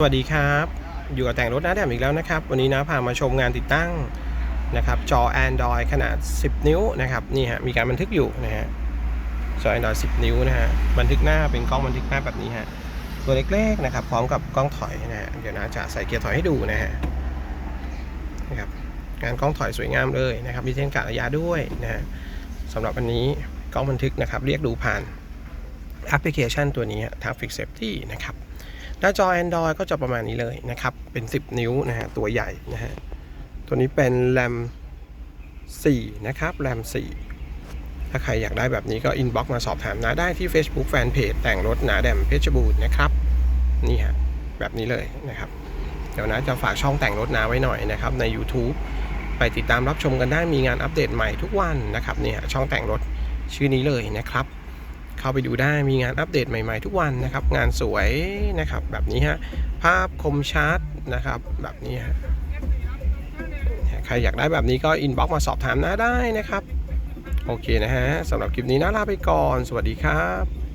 สวัสดีครับ อยู่กับแต่งรถนะแถมอีกแล้วนะครับ วันนี้นะพามาชมงานติดตั้งนะครับจอ Android ขนาด 10 นิ้วนะครับนี่ฮะมีการบันทึกอยู่นะฮะจอ Android 10 นิ้วนะฮะบันทึกหน้าเป็นกล้องบันทึกหน้าแบบนี้ฮะตัวเล็กๆนะครับพร้อมกับกล้องถอยนะฮะเดี๋ยวนะจะใส่เกียร์ถอยให้ดูนะฮะนะครับงานกล้องถอยสวยงามเลยนะครับมีเส้นกะระยะด้วยนะฮะสำหรับวันนี้กล้องบันทึกนะครับเรียกดูผ่านแอปพลิเคชันตัวนี้ Traffic Safety นะครับ หน้าจอ Android ก็จะประมาณนี้เลยนะครับ เป็น 10 นิ้วนะฮะ ตัวใหญ่นะฮะ ตัวนี้เป็น RAM 4 นะครับ RAM 4 ถ้าใครอยากได้แบบนี้ก็ inbox มาสอบถามนะได้ที่ Facebook Fanpage แต่งรถหนาแดมเพชรบูรณ์นะครับ นี่ฮะ แบบนี้เลยนะครับ เดี๋ยวนะจะฝากช่องแต่งรถนาไว้หน่อยนะครับ ใน YouTube ไปติดตามรับชมกันได้มีงานอัปเดตใหม่ทุกวันนะครับนี่ยช่องแต่งรถชื่อนี้เลยนะครับ เข้าไปดูได้มีงานอัปเดตใหม่ ๆ ทุกวันนะครับ งานสวยนะครับ แบบนี้ฮะภาพคมชัดนะครับ แบบนี้ฮะใครอยากได้แบบนี้ก็อินบ็อกมาสอบถามนะได้นะครับ โอเคนะฮะสำหรับคลิปนี้น้าลาไปก่อน สวัสดีครับ